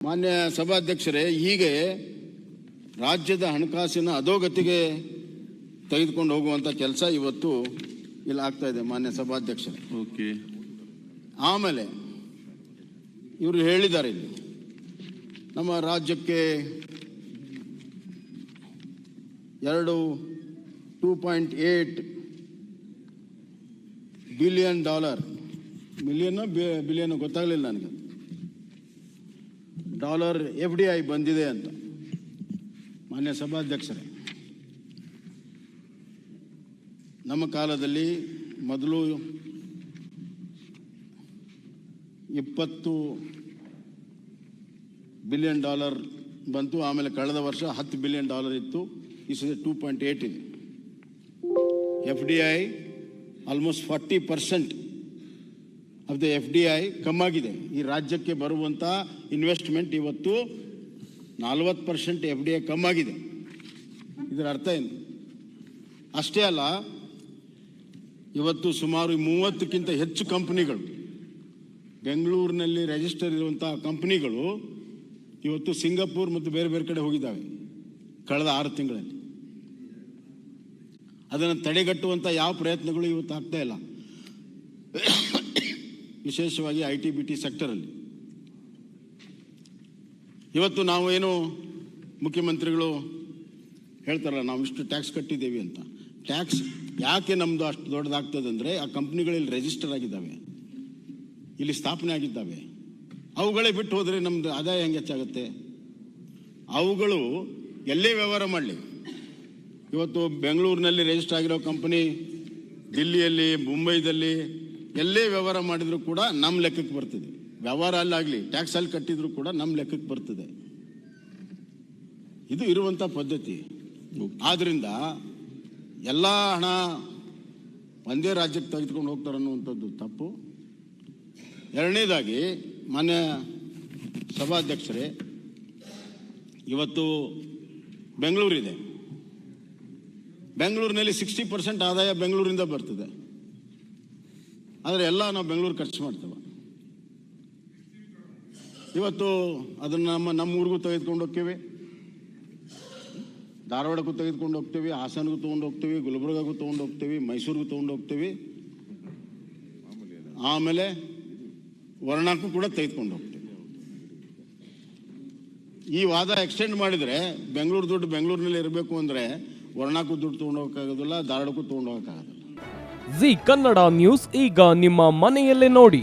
ಮಾನ್ಯ ಸಭಾಧ್ಯಕ್ಷರೇ ಹೀಗೆ ರಾಜ್ಯದ ಹಣಕಾಸಿನ ಅಧೋಗತಿಗೆ ತೆಗೆದುಕೊಂಡು ಹೋಗುವಂತ ಕೆಲಸ ಇವತ್ತು ಇಲ್ಲಿ ಆಗ್ತಾ ಇದೆ ಮಾನ್ಯ ಸಭಾಧ್ಯಕ್ಷರೇ. ಓಕೆ. ಆಮೇಲೆ ಇವರು ಹೇಳಿದ್ದಾರೆ ಇಲ್ಲಿ ನಮ್ಮ ರಾಜ್ಯಕ್ಕೆ ಎರಡು two point eight billion dollar million billion ಗೊತ್ತಾಗಲಿಲ್ಲ ನನಗೆ. ಡಾಲರ್ ಎಫ್ ಡಿ ಐ ಬಂದಿದೆ ಅಂತ. ಮಾನ್ಯ ಸಭಾಧ್ಯಕ್ಷರೇ, ನಮ್ಮ ಕಾಲದಲ್ಲಿ ಮೊದಲು ಇಪ್ಪತ್ತು ಬಿಲಿಯನ್ ಡಾಲರ್ ಬಂತು, ಆಮೇಲೆ ಕಳೆದ ವರ್ಷ ಹತ್ತು ಬಿಲಿಯನ್ ಡಾಲರ್ ಇತ್ತು, ಈ ಸದ್ಯ ಟೂ ಪಾಯಿಂಟ್ ಏಟ್ ಇದೆ. F D I almost forty percent of the F D I ಕಮ್ಮಾಗಿದೆ. ಈ ರಾಜ್ಯಕ್ಕೆ ಬರುವಂಥ ಇನ್ವೆಸ್ಟ್ಮೆಂಟ್ ಇವತ್ತು ನಲ್ವತ್ತು ಪರ್ಸೆಂಟ್ ಎಫ್ ಡಿ ಐ ಕಮ್ಮಾಗಿದೆ. ಇದರ ಅರ್ಥ ಏನು? ಅಷ್ಟೇ ಅಲ್ಲ, ಇವತ್ತು ಸುಮಾರು ಮೂವತ್ತಕ್ಕಿಂತ ಹೆಚ್ಚು ಕಂಪ್ನಿಗಳು, ಬೆಂಗಳೂರಿನಲ್ಲಿ ರಿಜಿಸ್ಟರ್ ಇರುವಂತಹ ಕಂಪ್ನಿಗಳು ಇವತ್ತು ಸಿಂಗಪೂರ್ ಮತ್ತು ಬೇರೆ ಬೇರೆ ಕಡೆ ಹೋಗಿದ್ದಾವೆ ಕಳೆದ ಆರು ತಿಂಗಳಲ್ಲಿ. ಅದನ್ನು ತಡೆಗಟ್ಟುವಂಥ ಯಾವ ಪ್ರಯತ್ನಗಳು ಇವತ್ತು ಆಗ್ತಾ ಇಲ್ಲ. ವಿಶೇಷವಾಗಿ ಐ ಟಿ ಬಿ ಟಿ ಸೆಕ್ಟರಲ್ಲಿ ಇವತ್ತು ನಾವು ಏನು ಮುಖ್ಯಮಂತ್ರಿಗಳು ಹೇಳ್ತಾರಲ್ಲ, ನಾವು ಇಷ್ಟು ಟ್ಯಾಕ್ಸ್ ಕಟ್ಟಿದ್ದೇವೆ ಅಂತ. ಟ್ಯಾಕ್ಸ್ ಯಾಕೆ ನಮ್ಮದು ಅಷ್ಟು ದೊಡ್ಡದಾಗ್ತದೆ ಅಂದರೆ, ಆ ಕಂಪ್ನಿಗಳಲ್ಲಿ ರಿಜಿಸ್ಟರ್ ಆಗಿದ್ದಾವೆ. ಇಲ್ಲಿ ಸ್ಥಾಪನೆ ಆಗಿದ್ದಾವೆ. ಅವುಗಳೇ ಬಿಟ್ಟು ಹೋದರೆ ನಮ್ಮದು ಆದಾಯ ಹೆಂಗೆ ಹೆಚ್ಚಾಗುತ್ತೆ? ಅವುಗಳು ಎಲ್ಲೇ ವ್ಯವಹಾರ ಮಾಡಲಿ. ಇವತ್ತು ಬೆಂಗಳೂರಿನಲ್ಲಿ ರಿಜಿಸ್ಟರ್ ಆಗಿರೋ ಕಂಪನಿ ದಿಲ್ಲಿಯಲ್ಲಿ, ಮುಂಬೈದಲ್ಲಿ ಎಲ್ಲೇ ವ್ಯವಹಾರ ಮಾಡಿದರೂ ಕೂಡ ನಮ್ಮ ಲೆಕ್ಕಕ್ಕೆ ಬರ್ತದೆ. ವ್ಯವಹಾರ ಅಲ್ಲಾಗಲಿ ಟ್ಯಾಕ್ಸ್ ಅಲ್ಲಿ ಕಟ್ಟಿದ್ರು ಕೂಡ ನಮ್ಮ ಲೆಕ್ಕಕ್ಕೆ ಬರ್ತದೆ. ಇದು ಇರುವಂಥ ಪದ್ಧತಿ. ಆದ್ರಿಂದ ಎಲ್ಲ ಹಣ ಒಂದೇ ರಾಜ್ಯಕ್ಕೆ ತೆಗೆದುಕೊಂಡು ಹೋಗ್ತಾರೆ ಅನ್ನುವಂಥದ್ದು ತಪ್ಪು. ಎರಡನೇದಾಗಿ, ಮಾನ್ಯ ಸಭಾಧ್ಯಕ್ಷರೇ, ಇವತ್ತು ಬೆಂಗಳೂರಿದೆ. ಬೆಂಗಳೂರಿನಲ್ಲಿ ಸಿಕ್ಸ್ಟಿ ಪರ್ಸೆಂಟ್ ಆದಾಯ ಬೆಂಗಳೂರಿಂದ ಬರ್ತದೆ. ಆದರೆ ಎಲ್ಲ ನಾವು ಬೆಂಗಳೂರು ಖರ್ಚು ಮಾಡ್ತೇವೆ. ಇವತ್ತು ಅದನ್ನು ನಮ್ಮ ನಮ್ಮ ಊರಿಗೂ ತೆಗೆದುಕೊಂಡು ಹೋಗ್ತೀವಿ. ಧಾರವಾಡಕ್ಕೂ ತೆಗೆದುಕೊಂಡು ಹೋಗ್ತೀವಿ ಹಾಸನಗೂ ತೊಗೊಂಡು ಹೋಗ್ತೀವಿ ಗುಲ್ಬರ್ಗಾಗೂ ತೊಗೊಂಡು ಹೋಗ್ತೀವಿ, ಮೈಸೂರಿಗೂ ತೊಗೊಂಡು ಹೋಗ್ತೀವಿ. ಆಮೇಲೆ ವರ್ಣಕ್ಕೂ ಕೂಡ ತೆಗೆದುಕೊಂಡು ಹೋಗ್ತೀವಿ. ಈ ವಾದ ಎಕ್ಸ್ಟೆಂಡ್ ಮಾಡಿದರೆ ಬೆಂಗಳೂರು ದುಡ್ಡು ಬೆಂಗಳೂರಿನಲ್ಲಿ ಇರಬೇಕು ಅಂದರೆ ವರ್ಣಕ್ಕೂ ದುಡ್ಡು ತೊಗೊಂಡು ಹೋಗೋಕ್ಕಾಗೋದಿಲ್ಲ, ಧಾರವಾಡಕ್ಕೂ ತೊಗೊಂಡು ಹೋಗೋಕ್ಕಾಗೋದಿಲ್ಲ. ಜಿ ಕನ್ನಡ ನ್ಯೂಸ್ ಈಗ ನಿಮ್ಮ ಮನೆಯಲ್ಲೇ ನೋಡಿ.